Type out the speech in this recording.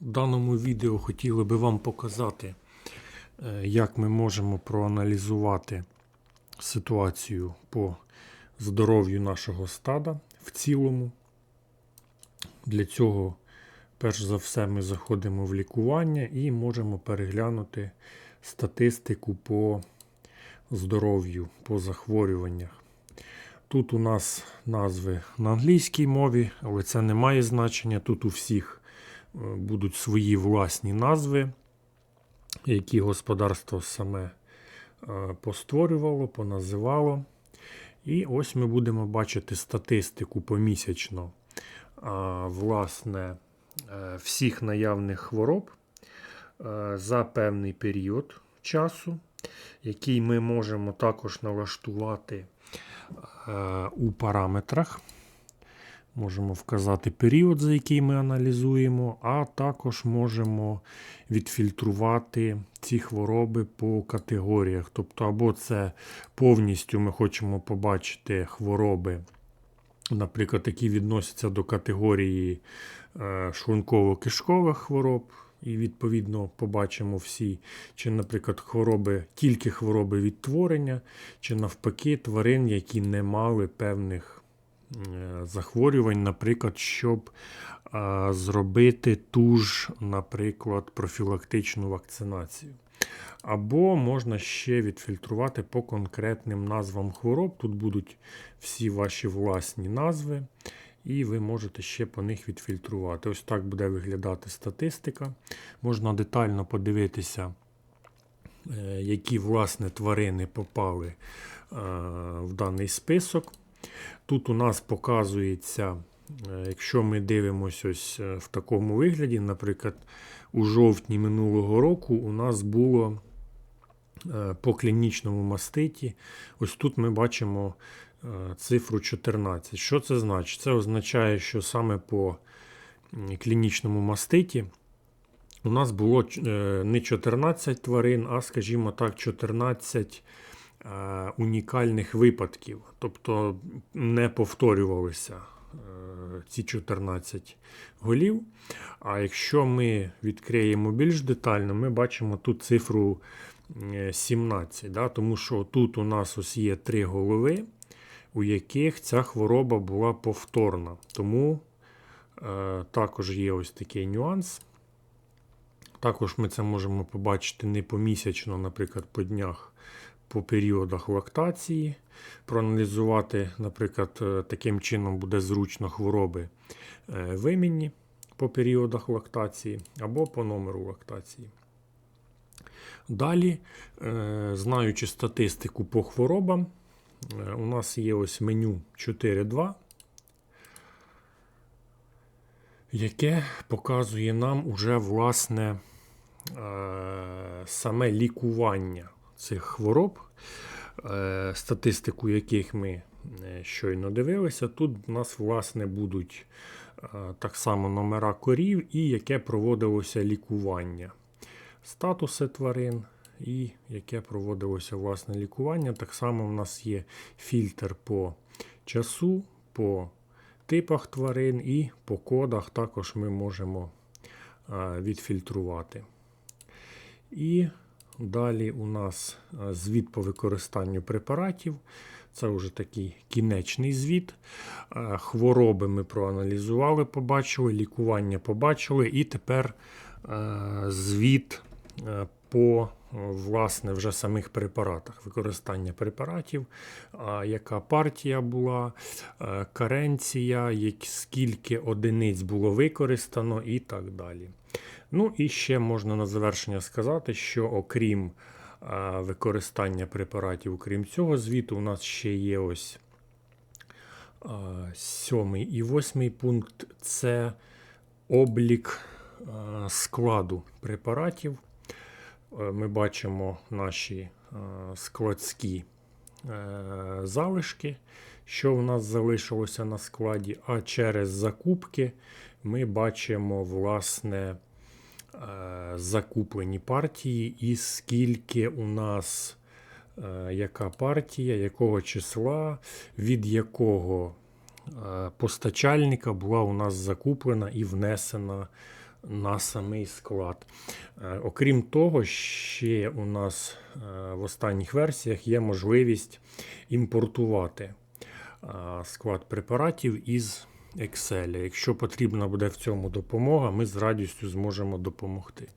В даному відео хотіли би вам показати, е, як ми можемо проаналізувати ситуацію по здоров'ю нашого стада в цілому. Для цього, перш за все, ми заходимо в лікування і можемо переглянути статистику по здоров'ю, по захворюваннях. Тут у нас назви на англійській мові, але це не має значення. Тут у всіх будуть свої власні назви, які господарство саме е, постворювало, поназивало. І ось ми будемо бачити статистику помісячно власне, е, всіх наявних хвороб е, за певний період часу, який ми можемо також налаштувати е, у параметрах. Можемо вказати період, за який ми аналізуємо, а також можемо відфільтрувати ці хвороби по категоріях. Тобто, або це повністю ми хочемо побачити хвороби, наприклад, які відносяться до категорії е, шлунково-кишкових хвороб. І, відповідно, побачимо всі, чи, наприклад, хвороби, тільки хвороби відтворення, чи навпаки тварин, які не мали певних захворювань, наприклад, щоб е, зробити ту ж, наприклад, профілактичну вакцинацію. Або можна ще відфільтрувати по конкретним назвам хвороб. Тут будуть всі ваші власні назви, і ви можете ще по них відфільтрувати. Ось так буде виглядати статистика. Можна детально подивитися, е, які власне тварини попали е, в даний список. Тут у нас показується, е, якщо ми дивимося ось е, в такому вигляді, наприклад, у жовтні минулого року у нас було е, по клінічному маститі. Ось тут ми бачимо цифру 14. Що це значить? Це означає, що саме по клінічному маститі у нас було не 14 тварин, а, скажімо так, 14 е, унікальних випадків. Тобто не повторювалися е, ці 14 голів. А якщо ми відкриємо більш детально, ми бачимо тут цифру е, 17. Да? Тому що тут у нас ось є три голови, у яких ця хвороба була повторна. Тому е, також є ось такий нюанс. Також ми це можемо побачити не помісячно, наприклад, по днях, по періодах лактації. Проаналізувати, наприклад, е, таким чином буде зручно хвороби е, вимінні по періодах лактації або по номеру лактації. Далі, е, знаючи статистику по хворобам, у нас є ось меню 4.2, яке показує нам уже власне саме лікування цих хвороб, е, статистику яких ми е, щойно дивилися. Тут у нас, власне, будуть е, так само номера корів і яке проводилося лікування, статуси тварин. І яке проводилося власне лікування. Так само в нас є фільтр по часу, по типах тварин і по кодах також ми можемо відфільтрувати. І далі у нас е, звіт по використанню препаратів. Це вже такий кінечний звіт. Е, Хвороби ми проаналізували, побачили, лікування побачили, і тепер е, звіт по власне вже самих препаратах, використання препаратів, яка партія була, каренція, скільки одиниць було використано і так далі. Ну і ще можна на завершення сказати, що окрім е, використання препаратів, окрім цього звіту, у нас ще є ось е, сьомий і восьмий пункт це облік е, складу препаратів. Ми бачимо наші складські залишки, що в нас залишилося на складі, а через закупки ми бачимо, власне, закуплені партії і скільки у нас е, яка партія, якого числа, від якого е, постачальника була у нас закуплена і внесена на самий склад. Е, Окрім того, ще у нас е, в останніх версіях є можливість імпортувати е, склад препаратів із Excel. Якщо потрібна буде в цьому допомога, ми з радістю зможемо допомогти.